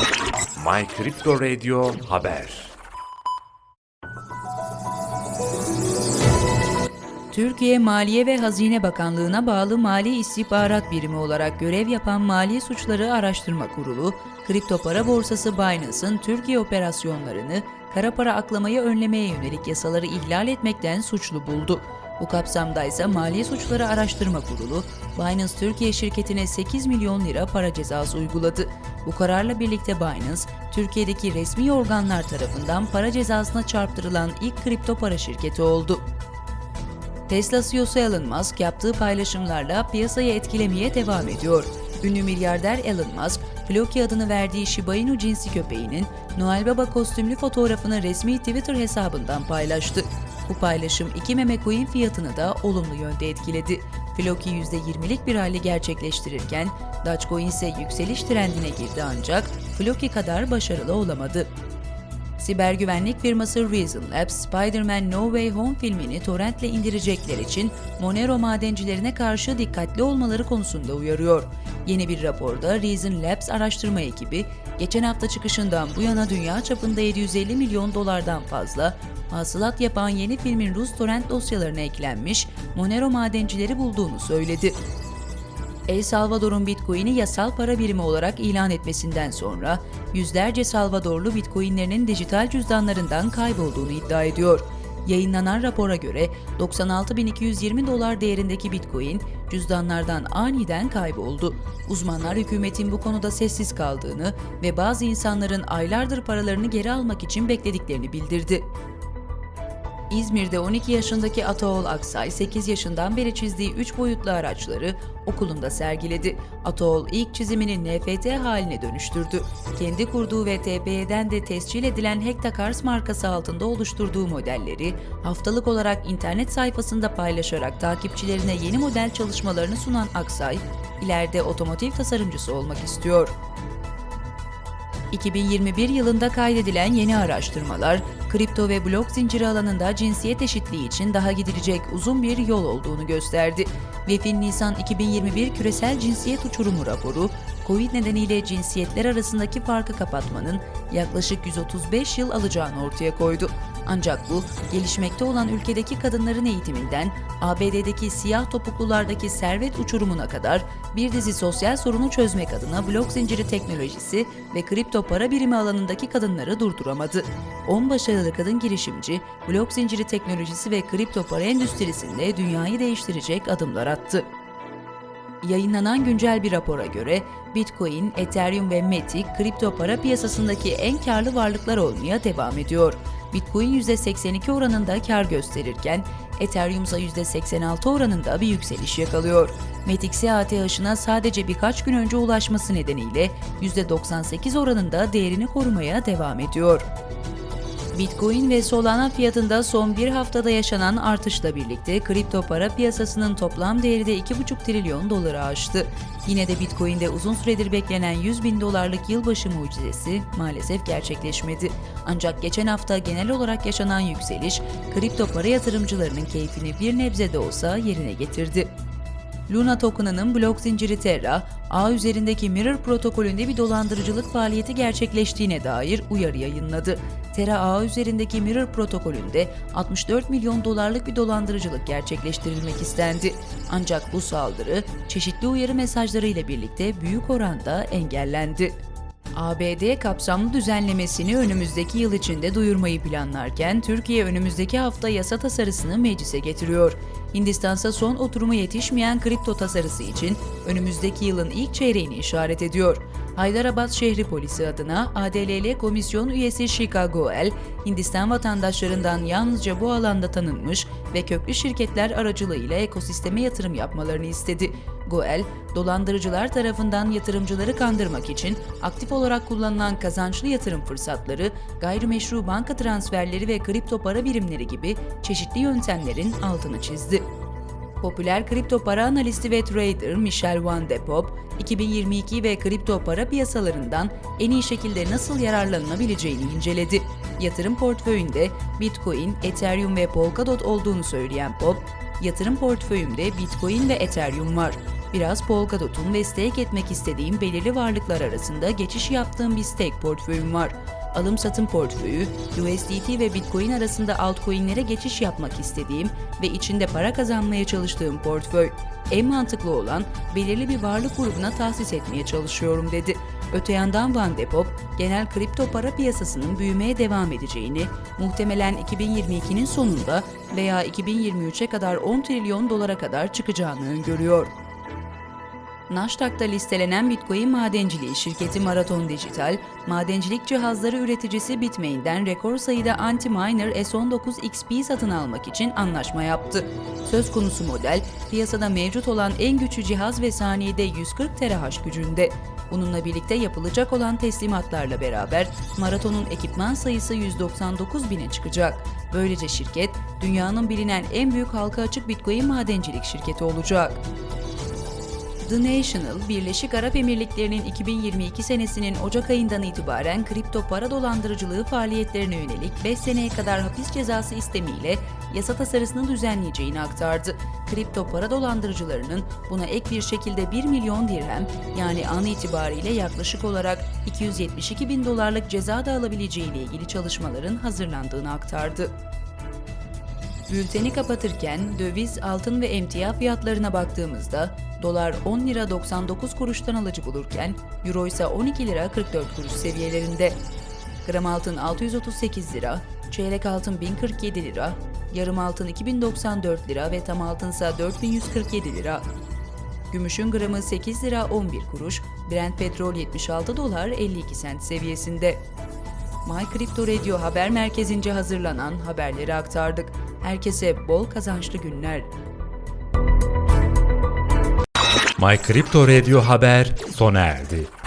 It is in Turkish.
My Crypto Radio Haber Türkiye Maliye ve Hazine Bakanlığı'na bağlı Mali İstihbarat Birimi olarak görev yapan Mali Suçları Araştırma Kurulu, kripto para borsası Binance'ın Türkiye operasyonlarını kara para aklamayı önlemeye yönelik yasaları ihlal etmekten suçlu buldu. Bu kapsamda ise Mali Suçları Araştırma Kurulu, Binance Türkiye şirketine 8 milyon lira para cezası uyguladı. Bu kararla birlikte Binance, Türkiye'deki resmi organlar tarafından para cezasına çarptırılan ilk kripto para şirketi oldu. Tesla CEO'su Elon Musk yaptığı paylaşımlarla piyasayı etkilemeye devam ediyor. Ünlü milyarder Elon Musk, Floki adını verdiği Shiba Inu cinsi köpeğinin Noel Baba kostümlü fotoğrafını resmi Twitter hesabından paylaştı. Bu paylaşım iki meme coin fiyatını da olumlu yönde etkiledi. Floki %20'lik bir hali gerçekleştirirken Dogecoin ise yükseliş trendine girdi ancak Floki kadar başarılı olamadı. Siber güvenlik firması Reason Labs, Spider-Man No Way Home filmini torrentle indirecekler için Monero madencilerine karşı dikkatli olmaları konusunda uyarıyor. Yeni bir raporda Reason Labs araştırma ekibi, geçen hafta çıkışından bu yana dünya çapında 750 milyon dolardan fazla hasılat yapan yeni filmin Rus torrent dosyalarına eklenmiş Monero madencileri bulduğunu söyledi. El Salvador'un Bitcoin'i yasal para birimi olarak ilan etmesinden sonra yüzlerce Salvadorlu Bitcoin'lerinin dijital cüzdanlarından kaybolduğunu iddia ediyor. Yayınlanan rapora göre 96.220 dolar değerindeki Bitcoin cüzdanlardan aniden kayboldu. Uzmanlar hükümetin bu konuda sessiz kaldığını ve bazı insanların aylardır paralarını geri almak için beklediklerini bildirdi. İzmir'de 12 yaşındaki Ataol Aksay 8 yaşından beri çizdiği 3 boyutlu araçları okulunda sergiledi. Ataol ilk çizimini NFT haline dönüştürdü. Kendi kurduğu ve de tescil edilen Hectacars markası altında oluşturduğu modelleri haftalık olarak internet sayfasında paylaşarak takipçilerine yeni model çalışmalarını sunan Aksay, ileride otomotiv tasarımcısı olmak istiyor. 2021 yılında kaydedilen yeni araştırmalar, kripto ve blok zinciri alanında cinsiyet eşitliği için daha gidilecek uzun bir yol olduğunu gösterdi. WEF'in Nisan 2021 küresel cinsiyet uçurumu raporu, Covid nedeniyle cinsiyetler arasındaki farkı kapatmanın yaklaşık 135 yıl alacağını ortaya koydu. Ancak bu, gelişmekte olan ülkedeki kadınların eğitiminden ABD'deki siyah topuklulardaki servet uçurumuna kadar bir dizi sosyal sorunu çözmek adına blok zinciri teknolojisi ve kripto para birimi alanındaki kadınları durduramadı. 10 başarılı kadın girişimci, blok zinciri teknolojisi ve kripto para endüstrisinde dünyayı değiştirecek adımlar attı. Yayınlanan güncel bir rapora göre Bitcoin, Ethereum ve Matic kripto para piyasasındaki en karlı varlıklar olmaya devam ediyor. Bitcoin %82 oranında kar gösterirken Ethereum ise %86 oranında bir yükseliş yakalıyor. Matic ATH'ına sadece birkaç gün önce ulaşması nedeniyle %98 oranında değerini korumaya devam ediyor. Bitcoin ve Solana fiyatında son bir haftada yaşanan artışla birlikte kripto para piyasasının toplam değeri de 2,5 trilyon doları aştı. Yine de Bitcoin'de uzun süredir beklenen 100 bin dolarlık yılbaşı mucizesi maalesef gerçekleşmedi. Ancak geçen hafta genel olarak yaşanan yükseliş, kripto para yatırımcılarının keyfini bir nebze de olsa yerine getirdi. Luna token'ının blok zinciri Terra, ağ üzerindeki Mirror protokolünde bir dolandırıcılık faaliyeti gerçekleştiğine dair uyarı yayınladı. Terra ağı üzerindeki Mirror protokolünde 64 milyon dolarlık bir dolandırıcılık gerçekleştirilmek istendi. Ancak bu saldırı çeşitli uyarı mesajları ile birlikte büyük oranda engellendi. ABD kapsamlı düzenlemesini önümüzdeki yıl içinde duyurmayı planlarken Türkiye önümüzdeki hafta yasa tasarısını meclise getiriyor. Hindistan'sa son oturumu yetişmeyen kripto tasarısı için önümüzdeki yılın ilk çeyreğini işaret ediyor. Hyderabad şehri polisi adına ADLL komisyon üyesi Shika Goel, Hindistan vatandaşlarından yalnızca bu alanda tanınmış ve köklü şirketler aracılığıyla ekosisteme yatırım yapmalarını istedi. Goel, dolandırıcılar tarafından yatırımcıları kandırmak için aktif olarak kullanılan kazançlı yatırım fırsatları, gayrimeşru banka transferleri ve kripto para birimleri gibi çeşitli yöntemlerin altını çizdi. Popüler kripto para analisti ve trader Michel Van de Pop, 2022 ve kripto para piyasalarından en iyi şekilde nasıl yararlanılabileceğini inceledi. Yatırım portföyünde Bitcoin, Ethereum ve Polkadot olduğunu söyleyen Pop, yatırım portföyümde Bitcoin ve Ethereum var. Biraz Polkadot'un ve stake etmek istediğim belirli varlıklar arasında geçiş yaptığım bir stake portföyüm var. Alım satım portföyü, USDT ve Bitcoin arasında altcoin'lere geçiş yapmak istediğim ve içinde para kazanmaya çalıştığım portföy. En mantıklı olan belirli bir varlık grubuna tahsis etmeye çalışıyorum dedi. Öte yandan Van Depop, genel kripto para piyasasının büyümeye devam edeceğini, muhtemelen 2022'nin sonunda veya 2023'e kadar 10 trilyon dolara kadar çıkacağını öngörüyor. Nasdaq'ta listelenen Bitcoin madenciliği şirketi Marathon Digital, madencilik cihazları üreticisi Bitmain'den rekor sayıda anti-miner S19 XP satın almak için anlaşma yaptı. Söz konusu model, piyasada mevcut olan en güçlü cihaz ve saniyede 140 TH gücünde. Bununla birlikte yapılacak olan teslimatlarla beraber Marathon'un ekipman sayısı 199 bine çıkacak. Böylece şirket, dünyanın bilinen en büyük halka açık Bitcoin madencilik şirketi olacak. The National, Birleşik Arap Emirlikleri'nin 2022 senesinin Ocak ayından itibaren kripto para dolandırıcılığı faaliyetlerine yönelik 5 seneye kadar hapis cezası istemiyle yasa tasarısını düzenleyeceğini aktardı. Kripto para dolandırıcılarının buna ek bir şekilde 1 milyon dirhem yani an itibariyle yaklaşık olarak 272 bin dolarlık ceza da alabileceğiyle ilgili çalışmaların hazırlandığını aktardı. Bülteni kapatırken döviz, altın ve emtia fiyatlarına baktığımızda dolar 10 lira 99 kuruştan alıcı bulurken euro ise 12 lira 44 kuruş seviyelerinde. Gram altın 638 lira, çeyrek altın 1047 lira, yarım altın 2094 lira ve tam altın ise 4147 lira. Gümüşün gramı 8 lira 11 kuruş, Brent petrol 76 dolar 52 sent seviyesinde. My Crypto Radio haber merkezince hazırlanan haberleri aktardık. Herkese bol kazançlı günler. My Crypto Radio Haber sona erdi.